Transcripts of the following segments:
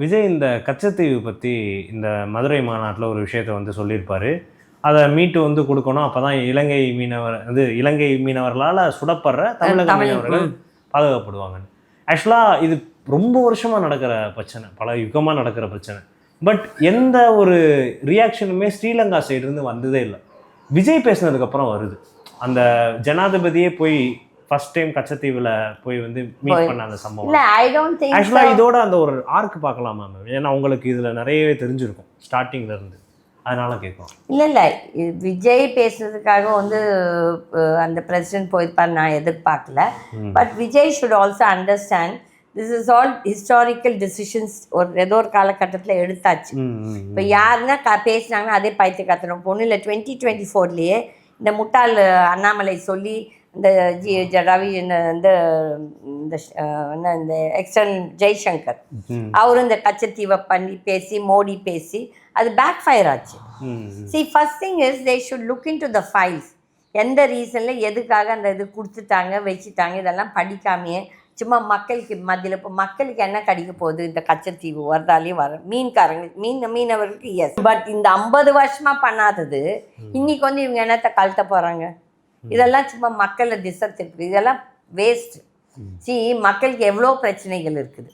விஜய் இந்த கச்சத்தீவு பற்றி இந்த மதுரை மாநாட்டில் ஒரு விஷயத்தை வந்து சொல்லியிருப்பாரு. அதை மீட்டு வந்து கொடுக்கணும். அப்போ தான் இலங்கை மீனவர் இது இலங்கை மீனவர்களால் சுடப்படுற தமிழக தமிழ், மீனவர்கள். பாதுகாப்படுவாங்கன்னு ஆக்சுவலாக இது ரொம்ப வருஷமாக நடக்கிற பிரச்சனை. பல யுகமாக நடக்கிற பிரச்சனை. பட் எந்த ஒரு ரியாக்ஷனுமே ஸ்ரீலங்கா இருந்து வந்ததே இல்லை. விஜய் பேசினதுக்கப்புறம் வருது. அந்த ஜனாதிபதியே போய் ஃபர்ஸ்ட் டைம் கச்சத்தீவில் போய் வந்து மீட். பண்ண அந்த சம்பவம். இல்ல ஐ டோன்ட் திங்க் ஆக்சுவலாக இதோட அந்த ஒரு ஆர்க் பார்க்கலாமா மேம் ஏன்னா உங்களுக்கு இதில் நிறையவே தெரிஞ்சிருக்கும் ஸ்டார்டிங்ல இருந்து. அதனால கேட்கும் இல்ல இல்ல. விஜய் பேசுறதுக்காக வந்து அந்த பிரசிடென்ட் போயிருப்பார் நான் எதிர்பார்க்கல. But Vijay should also understand this is all historical decisions ஒரு ஏதோ ஒரு காலகட்டத்தில் எடுத்தாச்சு. இப்போ யாருன்னா க பேசினாங்கன்னா அதே பைத்திய கத்தணும் பொண்ணு இல்லை டுவெண்ட்டி டுவெண்ட்டி ஃபோர்லேயே இந்த முட்டாள் அண்ணாமலை சொல்லி இந்த ஜி ஜ- ரவி இந்த இந்த என்ன இந்த எக்ஸ்டர்னல் ஜெய்சங்கர். அவர் இந்த கச்சத்தீவை பண்ணி பேசி மோடி பேசி அது பேக் ஃபயர் ஆச்சு. See first thing is they should look into the files எந்த ரீசனில் எதுக்காக அந்த இது கொடுத்துட்டாங்க வச்சுட்டாங்க இதெல்லாம் படிக்காமையே சும்மா மக்களுக்கு மத்தியில் இப்போ மக்களுக்கு என்ன கிடைக்க போகுது இந்த கச்சத்தீவு வரதாலே வர மீன்காரங்களுக்கு மீன் மீனவர்களுக்கு எஸ் பட் இந்த ஐம்பது வருஷமா பண்ணாதது இன்னைக்கு வந்து இவங்க என்னத்தை கழட்ட போகிறாங்க இதெல்லாம் சும்மா மக்களை திசை திருப்புது இதெல்லாம் வேஸ்ட் சி மக்களுக்கு எவ்வளோ பிரச்சனைகள் இருக்குது?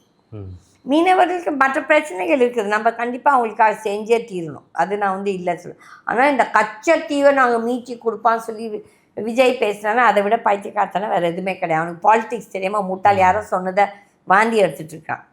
மீனவர்களுக்கு மற்ற பிரச்சனைகள் இருக்குது. நம்ம கண்டிப்பாக அவங்களுக்காக செஞ்சே தீரணும். அது நான் வந்து இல்லை சொல்ல ஆனால் இந்த கச்சத்தீவை நாங்கள் மீட்டி கொடுப்பான்னு சொல்லி விஜய் பேசுனானா அதை விட பைத்தியக்காரத்தனம் வேறு எதுவுமே கிடையாது. அவனுக்கு பாலிடிக்ஸ் தெரியாமல் முட்டாள் யாரோ சொன்னதை வாந்தி எடுத்துட்டு இருக்கான்.